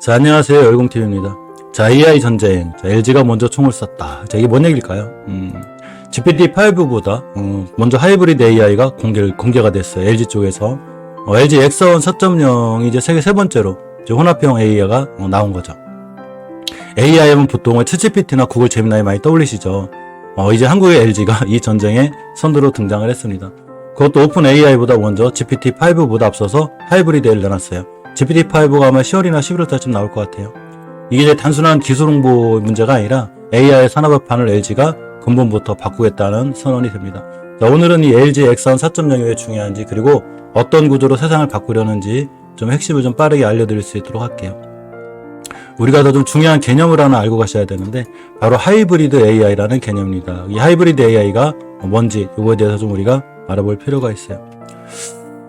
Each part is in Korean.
자, 안녕하세요. 열공TV입니다. 자, AI 전쟁. 자, LG가 먼저 총을 쐈다. 자, 이게 뭔 얘기일까요? 음, GPT-5보다, 어, 먼저 하이브리드 AI가 공개, 공개가 됐어요. LG 쪽에서. 어, LG X1 4.0이 이제 세계 세 번째로 이제 혼합형 AI가 어, 나온 거죠. AI 하면 보통 챗GPT나 구글 제미나이 많이 떠올리시죠? 어, 이제 한국의 LG가 이 전쟁에 선두로 등장을 했습니다. 그것도 오픈 AI보다 먼저 GPT-5보다 앞서서 하이브리드 AI를 내놨어요. GPT-5가 아마 10월이나 11월 달쯤 나올 것 같아요. 이게 이제 단순한 기술 홍보 문제가 아니라 AI 산업화판을 LG가 근본부터 바꾸겠다는 선언이 됩니다. 자, 오늘은 이 LG X1 4.0이 왜 중요한지 그리고 어떤 구조로 세상을 바꾸려는지 좀 핵심을 좀 빠르게 알려드릴 수 있도록 할게요. 우리가 더 좀 중요한 개념을 하나 알고 가셔야 되는데 바로 하이브리드 AI라는 개념입니다. 이 하이브리드 AI가 뭔지 이거에 대해서 좀 우리가 알아볼 필요가 있어요.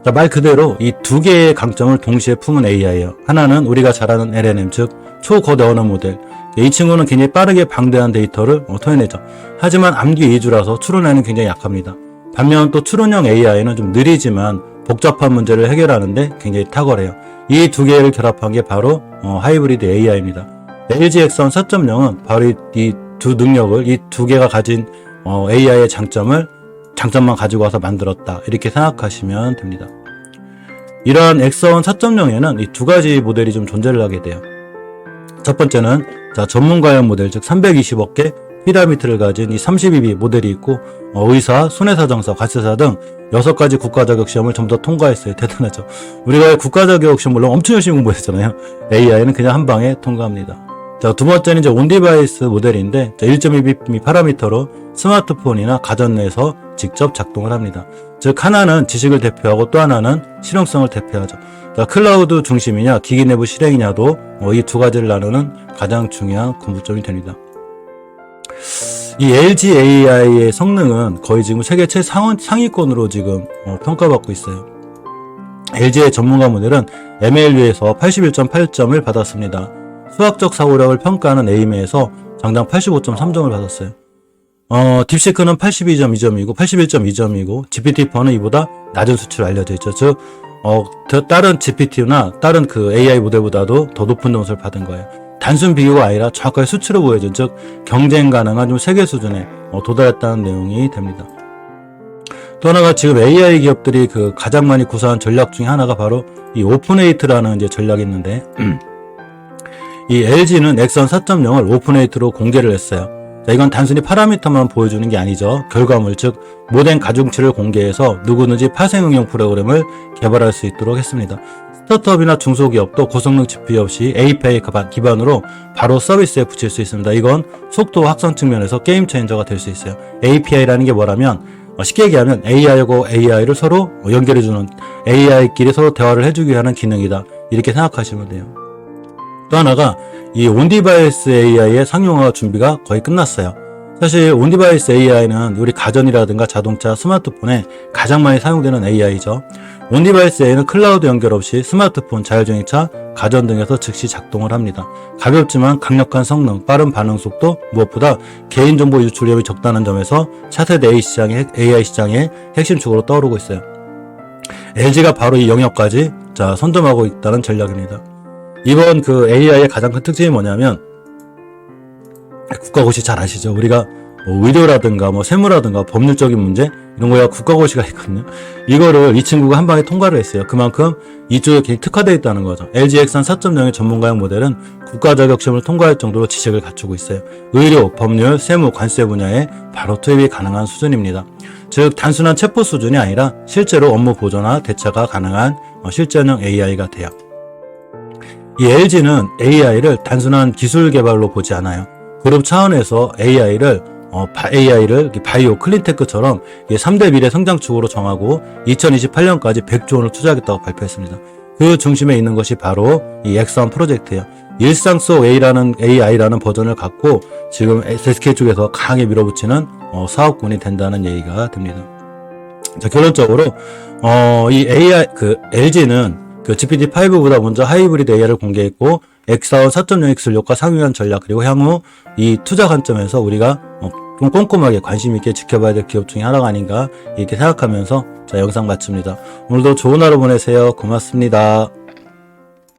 자, 말 그대로 이 두 개의 강점을 동시에 품은 AI예요. 하나는 우리가 잘 아는 LLM, 즉 초거대 언어 모델. 이 친구는 굉장히 빠르게 방대한 데이터를 어, 토해내죠. 하지만 암기 위주라서 추론에는 굉장히 약합니다. 반면 또 추론형 AI는 좀 느리지만 복잡한 문제를 해결하는데 굉장히 탁월해요. 이 두 개를 결합한 게 바로 어, 하이브리드 AI입니다. LG X1 4.0은 바로 이 두 능력을 이 두 개가 가진 어, AI의 장점을 장점만 가지고 와서 만들었다 이렇게 생각하시면 됩니다. 이러한 X1 4.0에는 이 두 가지 모델이 좀 존재를 하게 돼요. 첫 번째는 자 전문가용 모델 즉 320억 개 피라미드를 가진 이 32B 모델이 있고 어, 의사, 손해사정사, 과세사 등 여섯 가지 국가 자격 시험을 전부 다 통과했어요. 대단하죠. 우리가 국가 자격 시험 물론 엄청 열심히 공부했잖아요. AI는 그냥 한 방에 통과합니다. 자, 두 번째는 이제 온디바이스 모델인데 1.2B 파라미터로 스마트폰이나 가전 내에서 직접 작동을 합니다. 즉 하나는 지식을 대표하고 또 하나는 실용성을 대표하죠. 자, 클라우드 중심이냐 기기 내부 실행이냐도 어, 이두 가지를 나누는 가장 중요한 군부점이 됩니다. 이 LG AI의 성능은 거의 지금 세계 최상원 상위권으로 지금 어, 평가받고 있어요. LG의 전문가 모델은 MLU에서 81.8점을 받았습니다. 수학적 사고력을 평가하는 에이메에서 장당 85.3점을 받았어요. 어, 딥시크는 82.2점이고 81.2점이고 GPT-4는 이보다 낮은 수치로 알려져 있죠. 즉, 어, 더 다른 GPT나 다른 그 AI 모델보다도 더 높은 점수를 받은 거예요. 단순 비교가 아니라 정확하게 수치로 보여준 즉 경쟁 가능한 좀 세계 수준에 어, 도달했다는 내용이 됩니다. 또 하나가 지금 AI 기업들이 그 가장 많이 구사한 전략 중에 하나가 바로 이 오픈에이트라는 이제 전략이 있는데 이 LG는 엑선 4.0을 오픈에이트로 공개를 했어요. 자, 이건 단순히 파라미터만 보여주는 게 아니죠. 결과물, 즉, 모든 가중치를 공개해서 누구든지 파생 응용 프로그램을 개발할 수 있도록 했습니다. 스타트업이나 중소기업도 고성능 GPU 없이 API 기반으로 바로 서비스에 붙일 수 있습니다. 이건 속도 확산 측면에서 게임 체인저가 될 수 있어요. API라는 게 뭐라면 어, 쉽게 얘기하면 AI하고 AI를 서로 연결해주는 AI끼리 서로 대화를 해주기 위한 기능이다. 이렇게 생각하시면 돼요. 또 하나가 이 온디바이스 AI의 상용화 준비가 거의 끝났어요. 사실 온디바이스 AI는 우리 가전이라든가 자동차, 스마트폰에 가장 많이 사용되는 AI죠. 온디바이스 AI는 클라우드 연결 없이 스마트폰, 자율주행차, 가전 등에서 즉시 작동을 합니다. 가볍지만 강력한 성능, 빠른 반응 속도, 무엇보다 개인정보 유출 위험이 적다는 점에서 차세대 A 시장의 AI 시장의 핵심 축으로 떠오르고 있어요. LG가 바로 이 영역까지 자 선점하고 있다는 전략입니다. 이번 그 AI의 가장 큰 특징이 뭐냐면 국가고시 잘 아시죠? 우리가 뭐 의료라든가 뭐 세무라든가 법률적인 문제 이런 거야 국가고시가 있거든요. 이거를 이 친구가 한 방에 통과를 했어요. 그만큼 이쪽에 특화되어 있다는 거죠. LG X1 4.0의 전문가형 모델은 국가 자격 시험을 통과할 정도로 지식을 갖추고 있어요. 의료, 법률, 세무, 관세 분야에 바로 투입이 가능한 수준입니다. 즉 단순한 체포 수준이 아니라 실제로 업무 보조나 대처가 가능한 어, 실전형 AI가 돼요. 이 LG는 AI를 단순한 기술 개발로 보지 않아요. 그룹 차원에서 AI를 어, AI를 바이오 클린테크처럼 3대 미래 성장축으로 정하고 2028년까지 100조 원을 투자하겠다고 발표했습니다. 그 중심에 있는 것이 바로 이 엑선 프로젝트예요. 일상 속 A라는 AI라는 버전을 갖고 지금 SK 쪽에서 강하게 밀어붙이는 어, 사업군이 된다는 얘기가 됩니다. 자 결론적으로 어, 이 AI 그 LG는 그 GPT-5보다 먼저 하이브리드 AI를 공개했고 X4 4.0 기술력과 상위한 전략 그리고 향후 이 투자 관점에서 우리가 어, 좀 꼼꼼하게 관심 있게 지켜봐야 될 기업 중에 하나가 아닌가 이렇게 생각하면서 자 영상 마칩니다. 오늘도 좋은 하루 보내세요. 고맙습니다.